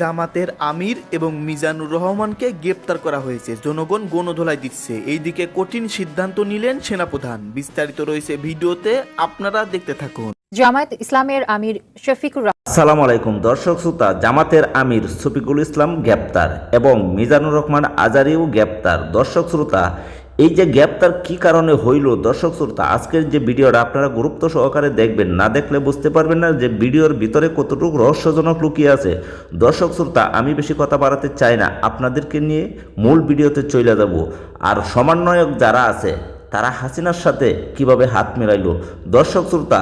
জামাতের আমির এবং মিজানুর রহমানকে গ্রেপ্তার করা হয়েছে। জনগণ গণধোলাই দিচ্ছে। এইদিকে কঠিন সিদ্ধান্ত নিলেন সেনাপ্রধান। বিস্তারিত রয়েছে ভিডিওতে আপনারা দেখতে থাকুন। জামায়াত ইসলামের আমির শফিকুর রহমান। আসসালামু আলাইকুম দর্শক শ্রোতা জামাতের আমির শফিকুল ইসলাম গ্রেপ্তার এবং মিজানুর রহমান আজারিও গ্রেপ্তার। দর্শক শ্রোতা এই যে গ্যাপ তার কী কারণে হইল? দর্শক শ্রোতা, আজকের যে ভিডিওটা আপনারা গুরুত্ব সহকারে দেখবেন, না দেখলে বুঝতে পারবেন না যে ভিডিওর ভিতরে কতটুকু রহস্যজনক লুকিয়ে আছে। দর্শক শ্রোতা, আমি বেশি কথা বাড়াতে চাই না, আপনাদেরকে নিয়ে মূল ভিডিওতে চলে যাব। আর সমন্বয়ক যারা আছে, তারা হাসিনার সাথে কীভাবে হাত মেলাইল? দর্শক শ্রোতা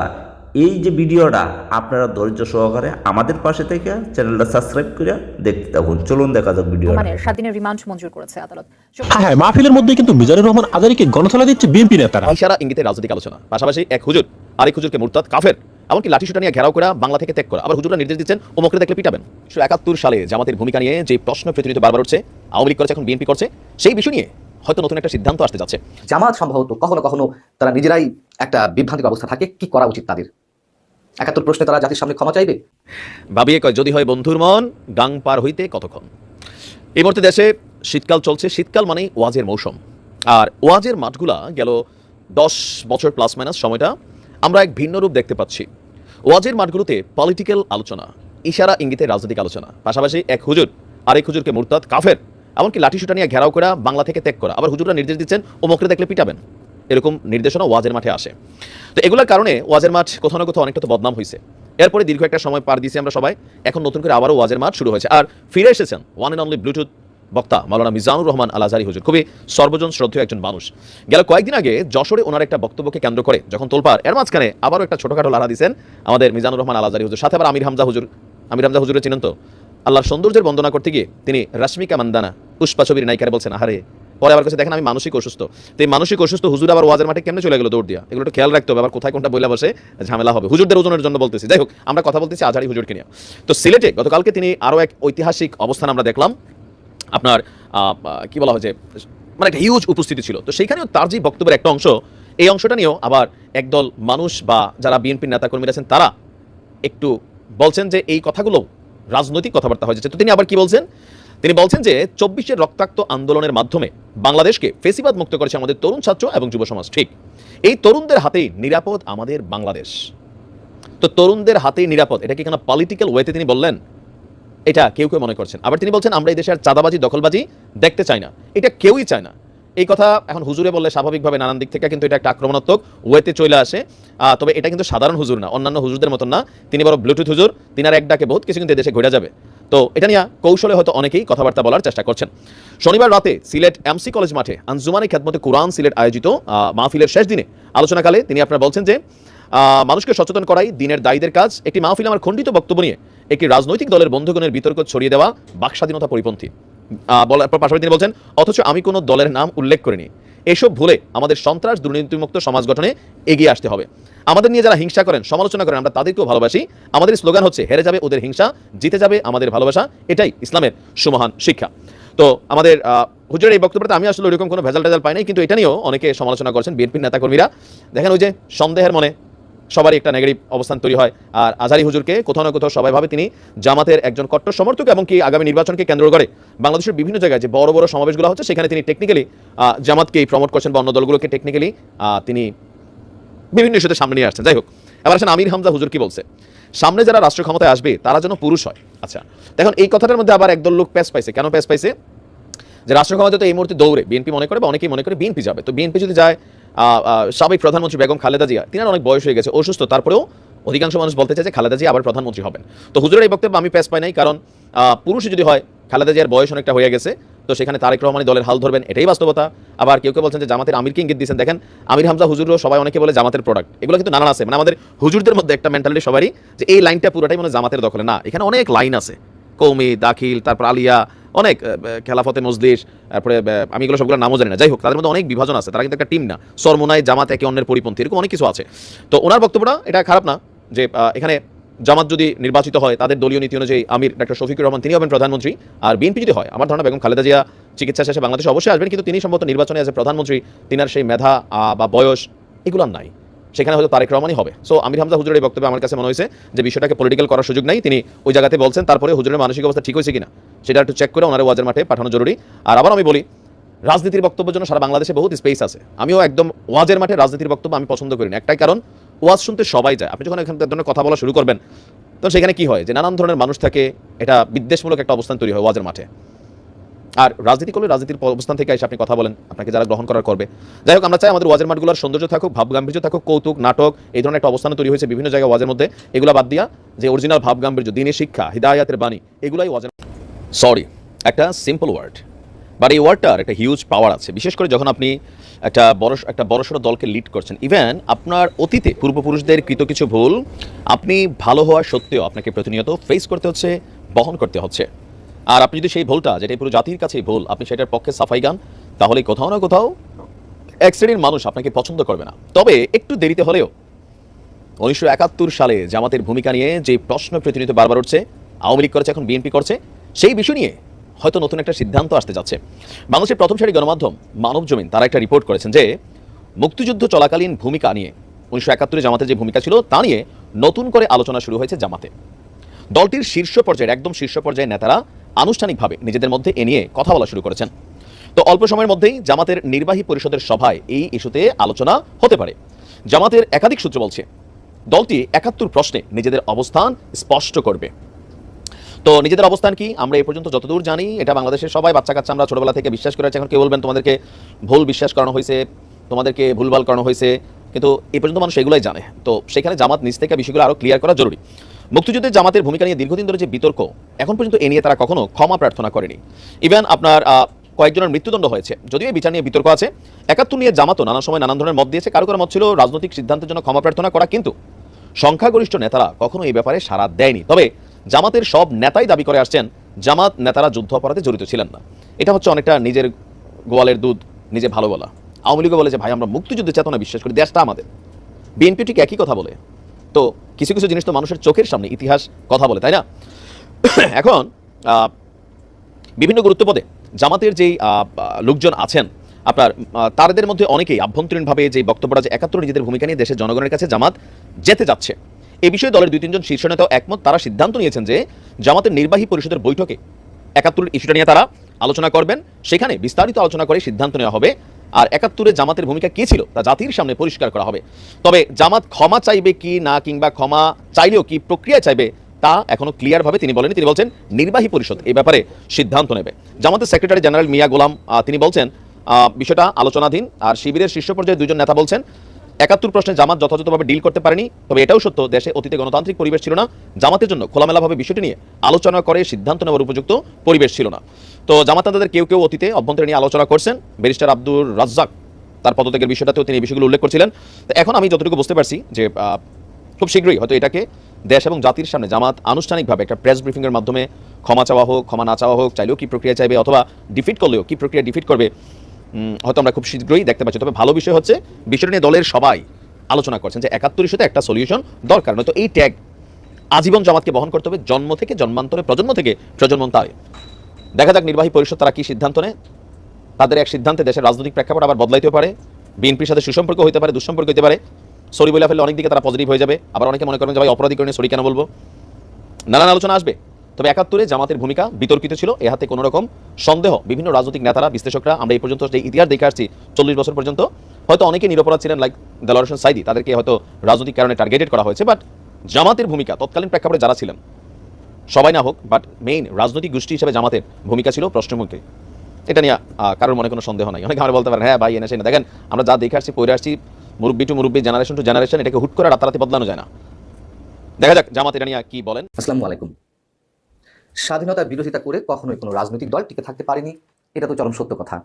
এই যে ভিডিওটা আপনারা ধৈর্য সহকারে আমাদের পাশে থেকে চ্যানেলটা সাবস্ক্রাইব করে দেখতে থাকুন। চলুন দেখা যাক ভিডিওটা। রহমানের সাত দিনের রিমান্ড মঞ্জুর করেছে আদালত। হ্যাঁ হ্যাঁ মাহফিলের মধ্যে কিন্তু মিজানুর রহমান আজারিকে গণথলা দিচ্ছে বিএনপি নেতারা। ইশারা ইঙ্গিতে রাজনৈতিক আলোচনা পাশাপাশি এক হুজুর আরেক হুজুরকে মুরতাদ কাফের এমনকি লাঠিসুটা নিয়ে ঘেরাও করা বাংলা থেকে ত্যাগ করা। আবার হুজুরা নির্দেশ দিচ্ছেন ও মকরে দেখলে পিটাবেন। উনিশশো একাত্তর সালে জামাতের ভূমিকা নিয়ে যে প্রশ্ন প্রতিনিয়ত বারবার উঠছে আওয়ামী লীগ করেছে এখন বিএনপি করছে সেই বিষয় নিয়ে হয়তো নতুন একটা সিদ্ধান্ত আসতে যাচ্ছে। জামাত সম্ভবত কখনো কখনো তারা নিজেরাই একটা বিভ্রান্তিক অবস্থা থাকে। কি করা উচিত তাদের? একাত্তর প্রশ্নে তারা জাতির সামনে ক্ষমা চাইবে? ভাবিয়ে কয়, যদি হয় বন্ধুর মন গাং পার হইতে কতক্ষণ? এই মুহূর্তে দেশে শীতকাল চলছে। শীতকাল মানে ওয়াজের মৌসুম। আর ওয়াজের মাঠগুলা গেল দশ বছর প্লাস মাইনাস সময়টা। আমরা এক ভিন্ন রূপ দেখতে পাচ্ছি। ওয়াজের মাঠগুলোতে পলিটিক্যাল আলোচনা, ইশারা, ইঙ্গিতে রাজনৈতিক আলোচনা। পাশাপাশি এক হুজুর, আরেক হুজুরকে মুরতাদ, কাফের। এমনকি লাঠিসুটা নিয়ে ঘেরাও করা বাংলা থেকে ত্যাগ করা। আবার হুজুররা নির্দেশ দিচ্ছেন ও মকরে দেখলে পিটাবেন। এরকম নির্দেশনা ওয়াজের মাঠে আসে। তো এগুলোর কারণে ওয়াজের মাঠ কোথাও না কোথাও অনেকটা তো বদনাম হয়েছে এরপরে দীর্ঘ একটা সময় পার দিয়েছি আমরা সবাই, এখন নতুন করে আবারও ওয়াজের মাঠ শুরু হয়েছে। আর ফিরে এসেছেন ওয়ান অ্যান্ড অনলি ব্লুটুথ বক্তা মাওলানা মিজানুর রহমান আল আজারি হুজুর। খুবই সর্বজন শ্রদ্ধেয় একজন মানুষ। গেল কয়েকদিন আগে যশোরে ওনার একটা বক্তব্যকে কেন্দ্র করে যখন তোলপার এর মাঝখানে আবারও একটা ছোটখাটো লাড়া দিয়েছেন আমাদের মিজানুর রহমান আল আজারি হুজুর। সাথে আবার আমির হামজা হুজুর, আমির হামজা হুজুরের চিনেন তো? আল্লাহর সৌন্দর্যের বন্দনা করতে গিয়ে তিনি রশ্মিকা মান্দানা, পুষ্পা ছবির নায়িকারে বলছেন, আহারে পরে আবার কাছে দেখেন, আমি মানসিক অসুস্থ। তো এই মানসিক অসুস্থ হুজুর আবার ওয়াজের মাঠে কেমনে চলে গেল দৌড় দিয়া? এগুলো খেয়াল রাখতে হবে, আবার কোথায় কোনটা বইলা বসে ঝামেলা হবে। হুজুরদের ওজনের জন্য বলতেছি। যাই হোক, আমরা কথা বলতেছি আজারি হুজুরকে নিয়ে। তো সিলেটে গতকালকে তিনি আরও এক ঐতিহাসিক অবস্থান আমরা দেখলাম। আপনার কি বলা হয় যে মানে একটা হিউজ উপস্থিতি ছিল। তো সেইখানেও তার যে বক্তব্যের একটা অংশ, এই অংশটা নিয়েও আবার একদল মানুষ বা যারা বিএনপির নেতাকর্মীরা আছেন, তারা একটু বলছেন যে এই কথাগুলো রাজনৈতিক কথাবার্তা হয়ে যাচ্ছে। তো তিনি আবার কি বলছেন? তিনি বলছেন যে চব্বিশের রক্তাক্ত আন্দোলনের মাধ্যমে বাংলাদেশকে ফেসিবাদ মুক্ত করেছে আমাদের তরুণ ছাত্র এবং যুব সমাজ। ঠিক, এই তরুণদের হাতেই নিরাপদ আমাদের বাংলাদেশ। তো তরুণদের হাতেই নিরাপদ, এটা কি কেন পলিটিক্যাল ওয়েতে তিনি বললেন? এটা কেউ কেউ মনে করছেন। আবার তিনি বলছেন, আমরা এই দেশের চাঁদাবাজি, দখলবাজি দেখতে চাই না। এটা কেউই চায় না। এই কথা এখন হুজুরে বললে স্বাভাবিকভাবে নানান দিক থেকে কিন্তু এটা একটা আক্রমণাত্মক ওয়েতে চলে আসে। তবে এটা কিন্তু সাধারণ হুজুর না, অন্যান্য হুজুরদের মতন না। তিনি বড় ব্লুটুথ হুজুর, তিনার এক ডাকে বহুত কিছু কিন্তু এদেশে ঘুরে যাবে। তো এটা নিয়ে কৌশলে হয়তো অনেকেই কথাবার্তা বলার চেষ্টা করছেন। শনিবার রাতে সিলেট এমসি কলেজ মাঠে আঞ্জুমানি খ্যাতমতে কোরআন সিলেট আয়োজিত মাহফিলের শেষ দিনে আলোচনাকালে তিনি আপনার বলছেন যে মানুষকে সচেতন করাই দিনের দায়ীদের কাজ একটি মাহফিল আমার খণ্ডিত বক্তব্য নিয়ে একটি রাজনৈতিক দলের বন্ধুগণের বিতর্ক ছড়িয়ে দেওয়া বাকস্বাধীনতা পরিপন্থী। আহ, বলার পাশাপাশি তিনি বলছেন অথচ আমি কোনো দলের নাম উল্লেখ করিনি। এসব ভুলে আমাদের সন্ত্রাস, দুর্নীতিমুক্ত সমাজ গঠনে এগিয়ে আসতে হবে। আমাদের নিয়ে যারা হিংসা করেন, সমালোচনা করেন, আমরা তাদেরকেও ভালোবাসি। আমাদের স্লোগান হচ্ছে, হেরে যাবে ওদের হিংসা, জিতে যাবে আমাদের ভালোবাসা। এটাই ইসলামের সুমহান শিক্ষা। তো আমাদের হুজুরের এই বক্তব্যটা আমি আসলে ওইরকম কোনো ভেজাল টেজাল পাই নাই, কিন্তু এটা নিয়েও অনেকে সমালোচনা করছেন বিএনপির নেতাকর্মীরা। দেখেন ওই যে সন্দেহের মনে সবারই একটা নেগেটিভ অবস্থান তৈরি হয়। আর আজারি হুজুরকে কোথাও না কোথাও সবাই ভাবে তিনি জামাতের একজন কট্টর সমর্থক এবং কি আগামী নির্বাচনকে কেন্দ্র করে বাংলাদেশের বিভিন্ন জায়গায় যে বড় বড় সমাবেশগুলো হচ্ছে, সেখানে তিনি টেকনিক্যালি জামাতকেই প্রমোট করছেন বা অন্য দলগুলোকে টেকনিক্যালি তিনি বিভিন্ন ইস্যুতে সামনে নিয়ে আসছেন। যাই হোক, এবার আসেন আমির হামজা হুজুর কি বলছে? সামনে যারা রাষ্ট্র ক্ষমতায় আসবে, তারা যেন পুরুষ হয়। আচ্ছা দেখুন, এই কথাটার মধ্যে আবার একদল লোক প্যাস পাইছে। কেন প্যাস পাইছে? যে রাষ্ট্র ক্ষমতা তো এই মুহূর্তে দৌড়ে, বিএনপি মনে করে বা অনেকেই মনে করে বিএনপি যাবে। তো বিএনপি যদি যায় সাবেক প্রধানমন্ত্রী বেগম খালেদা জিয়া তিনার অনেক বয়স হয়ে গেছে অসুস্থ। তারপরেও অধিকাংশ মানুষ বলতে চায় যে খালেদা জিয়া আবার প্রধানমন্ত্রী হবেন। তো হুজুরের এই বক্তব্য আমি প্যাস পাই নাই কারণ আহ, পুরুষই যদি হয় খালেদা জিয়ার বয়স অনেকটা হয়ে গেছে তো সেখানে তারেক রহমানি দলের হাল ধরবেন এটাই বাস্তবতা। আবার কেউ কেউ বলছেন যে জামাতের আমিরকে ইঙ্গিত দিয়েছেন দেখেন আমির হামজা হুজুরও সবাই অনেকে বলে জামাতের প্রোডাক্ট এগুলো কিন্তু নানান আছে মানে আমাদের হুজুরদের মধ্যে একটা মেন্টালিটি সবারই যে এই লাইনটা পুরোটাই মানে জামাতের দখলে। না এখানে অনেক লাইন আছে। কৌমি দাখিল তারপর আলিয়া অনেক খেলাফতে মজলিস, তারপরে আমি এগুলো সবগুলো নামও জানি না। যাই হোক, তাদের মধ্যে অনেক বিভাজন আছে, তারা কিন্তু একটা টিম না। সরমোনায় জামাত, একে অন্যের পরিপন্থী, এরকম অনেক কিছু আছে। তো ওনার বক্তব্যটা, এটা খারাপ না যে এখানে জামাত যদি নির্বাচিত হয়, তাদের দলীয় নীতি অনুযায়ী আমির ডক্টর শফিকুর রহমান, তিনি হবেন প্রধানমন্ত্রী, আর বিএনপি যদি হয়, আমার ধারণা বেগম খালেদা জিয়া চিকিৎসা শেষে বাংলাদেশে অবশ্যই আসবেন, কিন্তু তিনি সম্ভবত নির্বাচনে আছে প্রধানমন্ত্রী, তিনার সেই মেধা বা বয়স, এগুলো নাই। সেখানে হয়তো তারেক রহমানই হবে। সো আমির হামজা হুজুরের এই বক্তব্যে আমার কাছে মনে হয়েছে যে বিষয়টাকে পলিটিক্যাল করার সুযোগ নাই। তিনি ওই জায়গাতে বলছেন, তারপরে হুজুরের মানসিক অবস্থা ঠিক হয়েছে কিনা? সেটা একটু চেক করে ওনার ওয়াজের মাঠে পাঠানো জরুরি। আর আবার আমি বলি, রাজনীতির বক্তব্যের জন্য সারা বাংলাদেশে বহুত স্পেস আছে। আমিও একদম ওয়াজের মাঠে রাজনীতির বক্তব্য আমি পছন্দ করি না। একটাই কারণ, ওয়াজ শুনতে সবাই যায়। আপনি যখন এখান ধরনের কথা বলা শুরু করবেন, তো সেখানে কি হয়? যে নানান ধরনের মানুষ থাকে, এটা বিদ্বেষমূলক একটা অবস্থান তৈরি হয় ওয়াজের মাঠে। আর রাজনীতি করলে রাজনীতির অবস্থান থেকে এসে আপনি কথা বলেন, আপনাকে যারা গ্রহণ করার করবে। যাই হোক, আমরা চাই আমাদের ওয়াজের মাঠগুলোর সৌন্দর্য থাকুক ভাব গাম্ভীর্য থাকুক, কৌতুক, নাটক, এই ধরনের একটা অবস্থান তৈরি হয়েছে বিভিন্ন জায়গায় ওয়াজের মধ্যে। এগুলো বাদ দিয়া, যে অরিজিনাল ভাব গাম্ভীর্য দিনের শিক্ষা, হিদায়াতের বাণী, এগুলাই ওয়াজের সরি একটা সিম্পল ওয়ার্ড বাট এই ওয়ার্ডটার একটা হিউজ পাওয়ার আছে। বিশেষ করে যখন আপনি একটা বড় একটা বড়সড় দলকে লিড করছেন ইভেন আপনার অতীতে পূর্বপুরুষদের কৃত কিছু ভুল, আপনি ভালো হওয়া সত্ত্বেও আপনাকে প্রতিনিয়ত ফেস করতে হচ্ছে, বহন করতে হচ্ছে। আর আপনি যদি সেই ভুলটা, যেটা পুরো জাতির কাছেই ভুল, আপনি সেটার পক্ষে সাফাই গান, তাহলে কোথাও না কোথাও এক শ্রেণির মানুষ আপনাকে পছন্দ করবে না। তবে একটু দেরিতে হলেও উনিশশো একাত্তর সালে জামাতের ভূমিকা নিয়ে যে প্রশ্ন প্রতিনিয়ত বারবার উঠছে, আওয়ামী লীগ করেছে, এখন বিএনপি করছে, সেই বিষয় নিয়ে হয়তো নতুন একটা সিদ্ধান্ত আসতে যাচ্ছে। বাংলাদেশের প্রথম সারি গণমাধ্যম মানব জমিন, তারা একটা রিপোর্ট করেছেন যে মুক্তিযুদ্ধ চলাকালীন ভূমিকা নিয়ে, উনিশশো একাত্তরে জামাতের যে ভূমিকা ছিল, তা নিয়ে নতুন করে আলোচনা শুরু হয়েছে জামাতে। দলটির শীর্ষ পর্যায়ের, একদম শীর্ষ পর্যায়ের নেতারা আনুষ্ঠানিকভাবে নিজেদের মধ্যে এ নিয়ে কথা বলা শুরু করেছেন। তো অল্প সময়ের মধ্যেই জামাতের নির্বাহী পরিষদের সভায় এই ইস্যুতে আলোচনা হতে পারে। জামাতের একাধিক সূত্র বলছে, দলটি একাত্তর প্রশ্নে নিজেদের অবস্থান স্পষ্ট করবে। তো নিজেদের অবস্থান কি আমরা এ পর্যন্ত যতদূর জানি, এটা বাংলাদেশের সবাই বাচ্চা কাচ্চা আমরা ছোটবেলা থেকে বিশ্বাস করেছি এখন কেউ বলবেন, তোমাদেরকে ভুল বিশ্বাস করানো হয়েছে, তোমাদেরকে ভুলভাল করানো হয়েছে। কিন্তু এই পর্যন্ত মানুষ এগুলোই জানে। তো সেখানে জামাত নিজ থেকে বিষয়গুলো আরও ক্লিয়ার করা জরুরি। মুক্তিযুদ্ধের জামাতের ভূমিকা নিয়ে দীর্ঘদিন ধরে যে বিতর্ক, এখন পর্যন্ত এ নিয়ে তারা কখনো ক্ষমা প্রার্থনা করেনি। ইভেন আপনার কয়েকজনের মৃত্যুদণ্ড হয়েছে। যদিও এই বিচার নিয়ে বিতর্ক আছে, একাত্তর নিয়ে জামাতও নানা সময় নানান ধরনের মত দিয়েছে। কারও কারও মত ছিল রাজনৈতিক সিদ্ধান্তের জন্য ক্ষমা প্রার্থনা করা, কিন্তু সংখ্যাগরিষ্ঠ নেতারা কখনো এই ব্যাপারে সাড়া দেয়নি। তবে জামাতের সব নেতাই দাবি করে আসছেন, জামাত নেতারা যুদ্ধ অপরাধে জড়িত ছিলেন না। এটা হচ্ছে অনেকটা নিজের গোয়ালের দুধ, নিজে ভালো বলা। আওয়ামী লীগও বলে যে, ভাই, আমরা মুক্তিযুদ্ধের চেতনা বিশ্বাস করি, দেশটা আমাদের। বিএনপি ঠিক একই কথা বলে। তো কিছু কিছু জিনিস তো মানুষের চোখের সামনে, ইতিহাস, কথা বলে, তাই না? এখন বিভিন্ন গুরুত্ব পদে জামাতের যেই লোকজন আছেন, আপনার তাদের মধ্যে অনেকেই আভ্যন্তরীণভাবে যে বক্তব্যটা যে একাত্তর নিজেদের ভূমিকা নিয়ে দেশের জনগণের কাছে জামাত যেতে যাচ্ছে, এ বিষয়ে দলের দুই তিনজন শীর্ষ নেতাও একমত। তারা সিদ্ধান্ত নিয়েছেন যে জামাতের নির্বাহী পরিষদের বৈঠকে একাত্তর ইস্যুটা নিয়ে তারা আলোচনা করবেন। সেখানে বিস্তারিত আলোচনা করে সিদ্ধান্ত নেওয়া হবে। আর একাত্তরে জামাতের ভূমিকা কী ছিল তা জাতির সামনে পরিষ্কার করা হবে। তবে জামাত ক্ষমা চাইবে কি না কিংবা ক্ষমা চাইলেও কি প্রক্রিয়া চাইবে তা এখনও ক্লিয়ারভাবে তিনি বলেনি তিনি বলছেন, নির্বাহী পরিষদ এই ব্যাপারে সিদ্ধান্ত নেবে। জামাতের সেক্রেটারি জেনারেল মিয়া গোলাম তিনি বলছেন বিষয়টা আলোচনাধীন, আর শিবিরের শীর্ষ পর্যায়ে দুজন নেতা বলছেন একাত্তর প্রশ্নে জামাত যথাযথভাবে ডিল করতে পারেনি, তবে এটাও সত্য, দেশে অতীতে গণতান্ত্রিক পরিবেশ ছিল না। জামাতের জন্য খোলামেলাভাবে বিষয়টি নিয়ে আলোচনা করে সিদ্ধান্ত নেওয়ার উপযুক্ত পরিবেশ ছিল না। তো জামাত নেতাদের কেউ কেউ অতীতে অভ্যন্তরে নিয়ে আলোচনা করছেন। ব্যারিস্টার আব্দুর রাজ্জাক, তার পদত্যাগের বিষয়টাতেও তিনি এই বিষয়গুলো উল্লেখ করছিলেন। তো এখন আমি যতটুকু বুঝতে পারছি যে খুব শীঘ্রই হয়তো এটাকে দেশ এবং জাতির সামনে জামাত আনুষ্ঠানিকভাবে একটা প্রেস ব্রিফিংয়ের মাধ্যমে ক্ষমা চাওয়া হোক, ক্ষমা না চাওয়া হোক, চাইলেও কি প্রক্রিয়া চাইবে অথবা ডিফিট করলেও কি প্রক্রিয়া ডিফিট করবে হয়তো আমরা খুব শীঘ্রই দেখতে পাচ্ছি। তবে ভালো বিষয় হচ্ছে, বিষয়টা নিয়ে দলের সবাই আলোচনা করছেন যে একাত্তর সাথে একটা সলিউশন দরকার নয়তো এই ট্যাগ আজীবন জামাতকে বহন করতে হবে জন্ম থেকে, জন্মান্তরে, প্রজন্ম থেকে প্রজন্মান্তরে দেখা যাক নির্বাহী পরিষদ তারা কি সিদ্ধান্ত নেয়। তাদের এক সিদ্ধান্তে দেশের রাজনৈতিক প্রেক্ষাপট আবার বদলাইতে পারে। বিএনপির সাথে সুসম্পর্ক হতে পারে, দুঃসম্পর্ক হতে পারে। সরি বলে ফেললে অনেক দিকে তারা পজিটিভ হয়ে যাবে। আবার অনেকে মনে করবেন যে, ভাই, অপরাধী করে সরি কেন বলব? নানান আলোচনা আসবে। তবে একাত্তরে জামাতের ভূমিকা বিতর্কিত ছিল। এ হাতে কোনো রকম সন্দেহ। বিভিন্ন রাজনৈতিক নেতারা, বিশ্লেষকরা, আমরা এই পর্যন্ত যে ইতিহাস দেখে আসছি, চল্লিশ বছর পর্যন্ত, হয়তো অনেকে নিরপরাধ ছিলেন লাইক হোসেন সাইদি তাদেরকে হয়তো রাজনৈতিক কারণে টার্গেটেড করা হয়েছে বাট জামাতের ভূমিকা, তৎকালীন প্রেক্ষাপটে যারা ছিলেন, সবাই না হোক বাট মেইন রাজনৈতিক গোষ্ঠী হিসেবে জামাতের ভূমিকা ছিল প্রশ্নমুখী। এটা নিয়ে কারোর মনে কোনো সন্দেহ নাই। অনেকে আমার বলতে পারেন হ্যাঁ ভাই, এনে সেনে। দেখেন, আমরা যা দেখে আসছি, পড়ে আসছি, মুরব্বী টু মুরব্বী জেনারেশন টু জেনারেশন এটাকে হুট করে রাতারাতি বদলানো যায় না। দেখা যাক, জামাত এটা নিয়ে কি বলেন। আসসালামু আলাইকুম। স্বাধীনতার বিরোধিতা করে কখনোই কোনো রাজনৈতিক দল টিকে থাকতে পারেনি। এটা তো চরম সত্য কথা।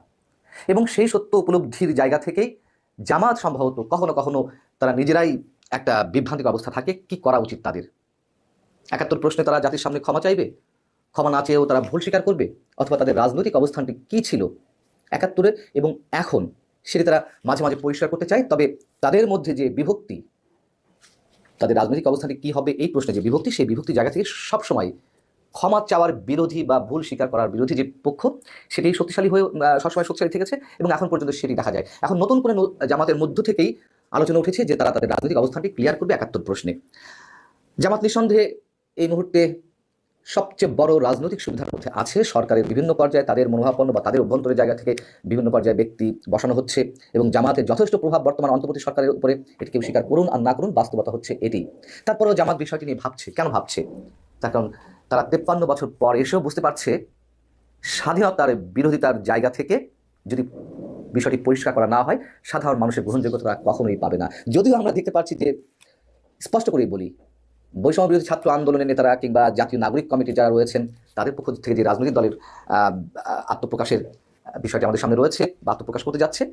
এবং সেই সত্য উপলব্ধির জায়গা থেকেই জামাত সম্ভবত কখনো কখনো তারা নিজেরাই একটা বিভ্রান্তিক অবস্থা থাকে। কি করা উচিত তাদের? একাত্তর প্রশ্নে তারা জাতির সামনে ক্ষমা চাইবে? ক্ষমা না চেয়েও তারা ভুল স্বীকার করবে? অথবা তাদের রাজনৈতিক অবস্থানটি কী ছিল? একাত্তরে এবং এখন সেটি তারা মাঝে মাঝে পরিষ্কার করতে চায়। তবে তাদের মধ্যে যে বিভক্তি, তাদের রাজনৈতিক অবস্থানটি কী হবে, এই প্রশ্নে যে বিভক্তি, সেই বিভক্তি জায়গা থেকে সবসময় ক্ষমা চাওয়ার বিরোধী বা ভুল স্বীকার করার বিরোধী যে পক্ষ সেটি শক্তিশালী হয়ে সবসময় শক্তিশালী থেকেছে এবং এখন পর্যন্ত সেটি দেখা যায়। এখন নতুন করে জামাতের মধ্য থেকেই আলোচনা উঠেছে যে তারা তাদের রাজনৈতিক অবস্থানটি ক্লিয়ার করবে একাত্তর প্রশ্নে। জামাত নিঃসন্দেহে এই মুহূর্তে সবচেয়ে বড় রাজনৈতিক সুবিধার মধ্যে আছে। সরকারের বিভিন্ন পর্যায়ে তাদের মনোভাবপন্ন বা তাদের অভ্যন্তরের জায়গা থেকে বিভিন্ন পর্যায়ে ব্যক্তি বসানো হচ্ছে এবং জামাতের যথেষ্ট প্রভাব বর্তমান অন্তর্বর্তী সরকারের উপরে এটি কেউ স্বীকার করুন আর না করুন, বাস্তবতা হচ্ছে এটি। তারপরেও জামাত বিষয়টি নিয়ে ভাবছে, কেন ভাবছে? তার কারণ তারা তেপ্পান্ন বছর পর এসেও বুঝতে পারছে স্বাধীনতার বিরোধিতার জায়গা থেকে যদি বিষয়টি পরিষ্কার করা না হয়, সাধারণ মানুষের গ্রহণযোগ্যতা কখনোই পাবে না। যদিও আমরা দেখতে পাচ্ছি যে, স্পষ্ট করেই বলি, বৈষম্য বিরোধী ছাত্র আন্দোলনের নেতারা কিংবা জাতীয় নাগরিক কমিটি যারা রয়েছেন, তাদের পক্ষ থেকে যে রাজনৈতিক দলের আত্মপ্রকাশের বিষয়টি আমাদের সামনে রয়েছে বা আত্মপ্রকাশ করতে যাচ্ছে,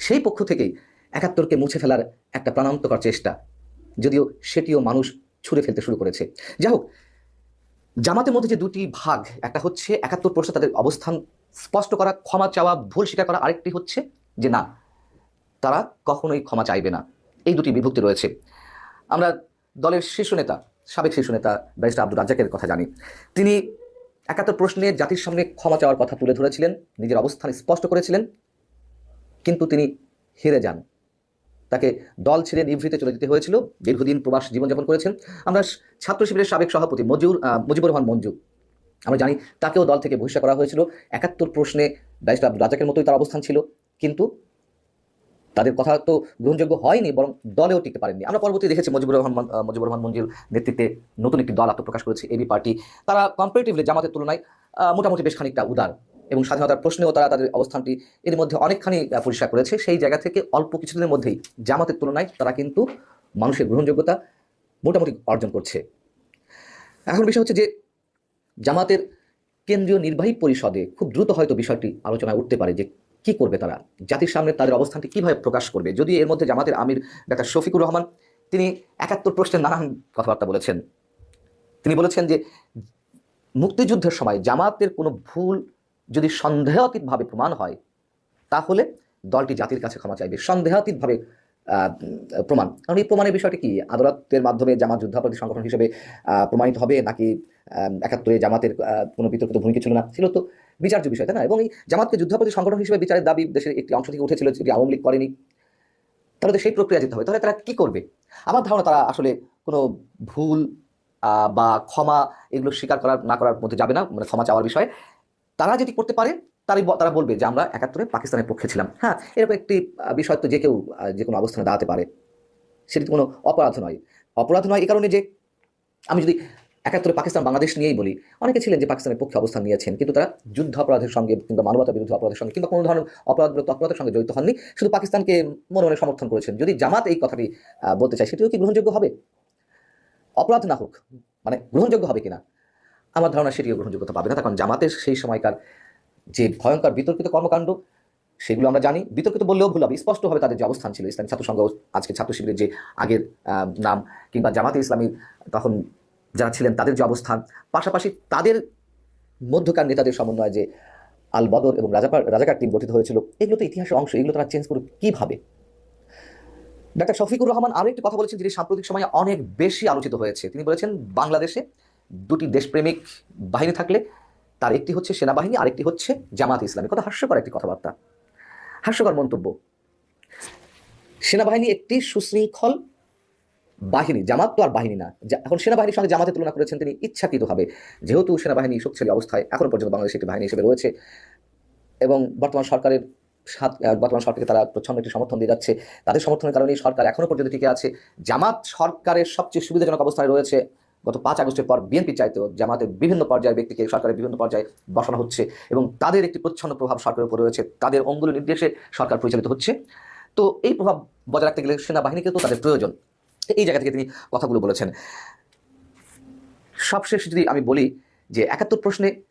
সেই পক্ষ থেকেই একাত্তরকে মুছে ফেলার একটা প্রাণান্তকর চেষ্টা, যদিও সেটিও মানুষ ছুঁড়ে ফেলতে শুরু করেছে। যাই হোক জামাতের মধ্যে যে দুটি ভাগ, একটা হচ্ছে একাত্তর প্রশ্নে তাদের অবস্থান স্পষ্ট করা, ক্ষমা চাওয়া, ভুল স্বীকার করা, আরেকটি হচ্ছে যে না, তারা কখনোই ক্ষমা চাইবে না। এই দুটি বিভক্তি রয়েছে। আমরা দলের শীর্ষ নেতা, সাবেক শীর্ষ নেতা ব্যারিস্টার আব্দুল রাজ্জাকের কথা জানি। তিনি একাত্তর প্রশ্নে জাতির সামনে ক্ষমা চাওয়ার কথা তুলে ধরেছিলেন, নিজের অবস্থান স্পষ্ট করেছিলেন, কিন্তু তিনি হেরে যান। তাকে দল ছেড়ে নিভৃতে চলে যেতে হয়েছিল। দীর্ঘদিন প্রবাস জীবনযাপন করেছেন। আমরা ছাত্র শিবিরের সাবেক সভাপতি মজিউর মুজিবুর রহমান মঞ্জু। আমরা জানি তাকেও দল থেকে বহিষ্কার করা হয়েছিল। একাত্তর প্রশ্নে ব্যারিস্টার আব্দুল রাজাকের মতোই তার অবস্থান ছিল। কিন্তু তাদের কথা তো গ্রহণযোগ্য হয়নি, বরং দলেও টিকতে পারেননি। আমরা পরবর্তী দেখেছি মুজিবুর রহমান মুজিবুর রহমান মঞ্জুর নেতৃত্বে নতুন একটি দল আত্মপ্রকাশ করেছে এবি পার্টি। তারা কম্পারেটিভলি জামাতের তুলনায় মোটামুটি বেশ খানিকটা উদার। এবং স্বাধীনতার প্রশ্নেও তারা তাদের অবস্থানটি এর মধ্যে অনেকখানি পরিষ্কার করেছে। সেই জায়গা থেকে অল্প কিছুদিনের মধ্যেই জামাতের তুলনায় তারা কিন্তু মানুষের গ্রহণযোগ্যতা মোটামুটি অর্জন করছে। এখন বিষয় হচ্ছে যে জামাতের কেন্দ্রীয় নির্বাহী পরিষদে খুব দ্রুত হয়তো বিষয়টি আলোচনায় উঠতে পারে যে কি করবে তারা। জাতির সামনে তাদের অবস্থানটি কীভাবে প্রকাশ করবে? যদি এর মধ্যে জামাতের আমির ডাক্তার শফিকুর রহমান, তিনি একাত্তর প্রশ্নে নানান কথাবার্তা বলেছেন। তিনি বলেছেন যে মুক্তিযুদ্ধের সময় জামাতের কোনো ভুল যদি সন্দেহাতীতভাবে প্রমাণ হয়, তাহলে দলটি জাতির কাছে ক্ষমা চাইবে। সন্দেহাতীতভাবে প্রমাণ। কারণ এই প্রমাণের বিষয়টি কি? আদালতের মাধ্যমে জামাত যুদ্ধাপরাধী সংগঠন হিসেবে প্রমাণিত হবে নাকি একাত্তরে জামাতের কোনো বিতর্কিত ভূমিকা ছিল না? ছিল তো বিচার্য বিষয়, তাই না? এবং এই জামাতকে যুদ্ধাপরাধী সংগঠন হিসেবে বিচারের দাবি দেশের একটি অংশ থেকে উঠেছিল, যেটি আওয়ামী লীগ করেনি। তাহলে তো সেই প্রক্রিয়া যেতে হবে। তাহলে তারা কী করবে? আমার ধারণা তারা আসলে কোনো ভুল বা ক্ষমা এগুলো স্বীকার করার, না করার মধ্যে যাবে না মানে ক্ষমা চাওয়ার বিষয়ে। তারা যেটি করতে পারে, তারাই তারা বলবে যে আমরা একাত্তরে পাকিস্তানের পক্ষে ছিলাম। হ্যাঁ এরকম একটি বিষয় তো যে কেউ যে কোনো অবস্থানে দাঁড়াতে পারে। সেটি কোনো অপরাধ নয়। অপরাধ নয় এই কারণে যে আমি যদি একাত্তরে পাকিস্তান বাংলাদেশ নিয়েই বলি, অনেকে ছিলেন যে পাকিস্তানের পক্ষে অবস্থান নিয়েছেন, কিন্তু তারা যুদ্ধ অপরাধের সঙ্গে কিংবা মানবতা বিরুদ্ধে অপরাধের সঙ্গে কিংবা কোনো ধরনের অপরাধ বিরুদ্ধে অপরাধের সঙ্গে জড়িত হননি, শুধু পাকিস্তানকে মনে মনে সমর্থন করেছেন। যদি জামাত এই কথাটি বলতে চায়, সেটিও কি গ্রহণযোগ্য হবে? অপরাধ না হোক মানে গ্রহণযোগ্য হবে কিনা? আমার ধারণা সেটিও গ্রহণযোগ্যতা পাবে না। কারণ জামাতের সেই সময়কার যে ভয়ঙ্কর বিতর্কিত কর্মকাণ্ড, সেগুলো আমরা জানি। বিতর্কিত বললেও ভুল হবে। স্পষ্টভাবে তাদের যে অবস্থান ছিল, ইসলামী ছাত্র সংঘ, আজকে ছাত্র শিবিরের যে আগের নাম, কিংবা জামাতে ইসলামী তখন যারা ছিলেন, তাদের যে অবস্থান, পাশাপাশি তাদের মধ্যকার নেতাদের সমন্বয়ে যে আল বদর এবং রাজাকার রাজাকার টিম গঠিত হয়েছিল এগুলো তো ইতিহাসের অংশ, এগুলো তারা চেঞ্জ করবে কীভাবে? ডাক্তার শফিকুর রহমান আরও একটি কথা বলেছেন যেটি সাম্প্রতিক সময়ে অনেক বেশি আলোচিত হয়েছে। তিনি বলেছেন, বাংলাদেশে দুটি দেশপ্রেমিক বাহিনী থাকলে তার একটি হচ্ছে সেনাবাহিনী আরেকটি হচ্ছে জামাত ইসলামী। কথা হাস্যকর একটি কথাবার্তা। হাস্যকর মন্তব্য। সেনাবাহিনী একটি সুশৃঙ্খল বাহিনী জামাত তো আর বাহিনী না। এখন সেনাবাহিনীর সঙ্গে জামাতে তুলনা করেছেন তিনি ইচ্ছাকৃতভাবে। যেহেতু সেনাবাহিনী শক্তিশালী অবস্থায় এখনও পর্যন্ত বাংলাদেশ একটি বাহিনী হিসেবে রয়েছে এবং বর্তমান সরকারের আহ, বর্তমান সরকারকে তারা প্রচ্ছন্ন একটি সমর্থন দিয়ে যাচ্ছে। তাদের সমর্থনের কারণে সরকার এখনও পর্যন্ত টিকে আছে। জামাত সরকারের সবচেয়ে সুবিধাজনক অবস্থায় রয়েছে গত পাঁচ আগস্টের পর বিএনপি চাইতেও জামাতের বিভিন্ন পর্যায়ের ব্যক্তিকে সরকারের বিভিন্ন পর্যায়ে বসানো হচ্ছে এবং তাদের একটি প্রচ্ছন্ন প্রভাব সরকারের উপর রয়েছে। তাদের অঙ্গুল নির্দেশে সরকার পরিচালিত হচ্ছে। তো এই প্রভাব বজায় রাখতে গেলে সেনাবাহিনীকে তো তাদের প্রয়োজন। এই জায়গা থেকে তিনি কথাগুলো বলেছেন। সবশেষ যদি আমি বলি যে একাত্তর প্রশ্নে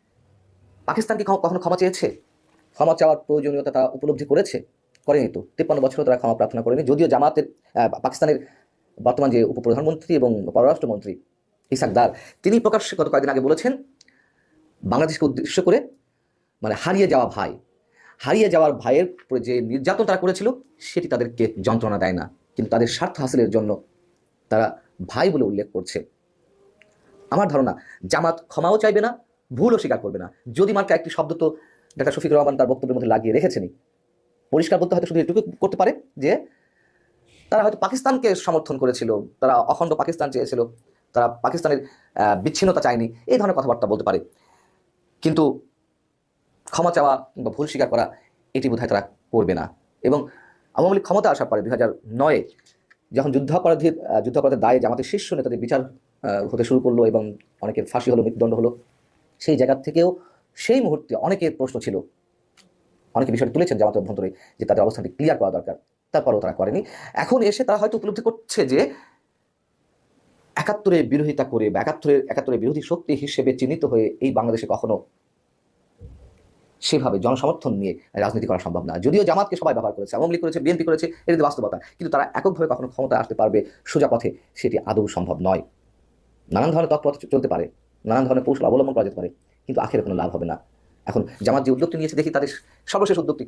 পাকিস্তান কি কখ- কখনো ক্ষমা চেয়েছে? ক্ষমা চাওয়ার প্রয়োজনীয়তা তারা উপলব্ধি করেছে? করেনি তো। তিপ্পান্ন বছরও তারা ক্ষমা প্রার্থনা করেনি। যদিও জামাতের পাকিস্তানের বর্তমান যে উপপ্রধানমন্ত্রী এবং পররাষ্ট্রমন্ত্রী ইসাক দার তিনি প্রকাশ্যে গত কয়েকদিন আগে বলেছেন, বাংলাদেশকে উদ্দেশ্য করে মানে হারিয়ে যাওয়া ভাই, হারিয়ে যাওয়ার ভাইয়ের উপরে যে নির্যাতন তারা করেছিল, সেটি তাদেরকে যন্ত্রণা দেয় না। কিন্তু তাদের স্বার্থ হাসিলের জন্য তারা ভাই বলে উল্লেখ করছে। আমার ধারণা, জামাত ক্ষমাও চাইবে না, ভুলও স্বীকার করবে না। যদি মার্কা একটি শব্দ তো ডাক্তার শফিকুর রহমান তার বক্তব্যের মধ্যে লাগিয়ে রেখেছেনই। পরিষ্কার বলতে হয়তো শুধু এটুকু করতে পারে যে, তারা হয়তো পাকিস্তানকে সমর্থন করেছিল, তারা অখণ্ড পাকিস্তান চেয়েছিল তারা পাকিস্তানের বিচ্ছিন্নতা চায়নি, এই ধরনের কথাবার্তা বলতে পারে। কিন্তু ক্ষমা চাওয়া কিংবা ভুল স্বীকার করা, এটি বোধহয় তারা করবে না। এবং আওয়ামী লীগ ক্ষমতা আসার পরে দুই হাজার নয়ে, যখন যুদ্ধাপরাধীর যুদ্ধাপরাধের দায়ে জামাতের শীর্ষ নেতাদের বিচার হতে শুরু করল এবং অনেকের ফাঁসি হলো, মৃত্যুদণ্ড হলো, সেই জায়গা থেকেও সেই মুহূর্তে অনেকের প্রশ্ন ছিল। অনেকে বিষয়টি তুলেছেন জামাতের অভ্যন্তরে যে তাদের অবস্থানটি ক্লিয়ার করা দরকার, তারপরেও তারা করেনি। এখন এসে তারা হয়তো উপলব্ধি করছে যে একাত্তরের বিরোধিতা করে বা একাত্তরের একাত্তরের বিরোধী শক্তি হিসেবে চিহ্নিত হয়ে এই বাংলাদেশে কখনো সেভাবে জনসমর্থন নিয়ে রাজনীতি করা সম্ভব না। যদিও জামাতকে সবাই ব্যবহার করেছে, আওয়ামী লীগ করেছে, বিএনপি করেছে এটি বাস্তবতা। কিন্তু তারা এককভাবে কখনো ক্ষমতায় আসতে পারবে সোজা পথে, সেটি আদৌ সম্ভব নয়। নানান ধরনের তৎপর চলতে পারে, নানান ধরনের কৌশল অবলম্বন করা যেতে পারে, কিন্তু আখের কোনো লাভ হবে না। এখন জামাত যে উদ্যোগটি নিয়েছে, দেখি তাদের সর্বশেষ উদ্যোগটি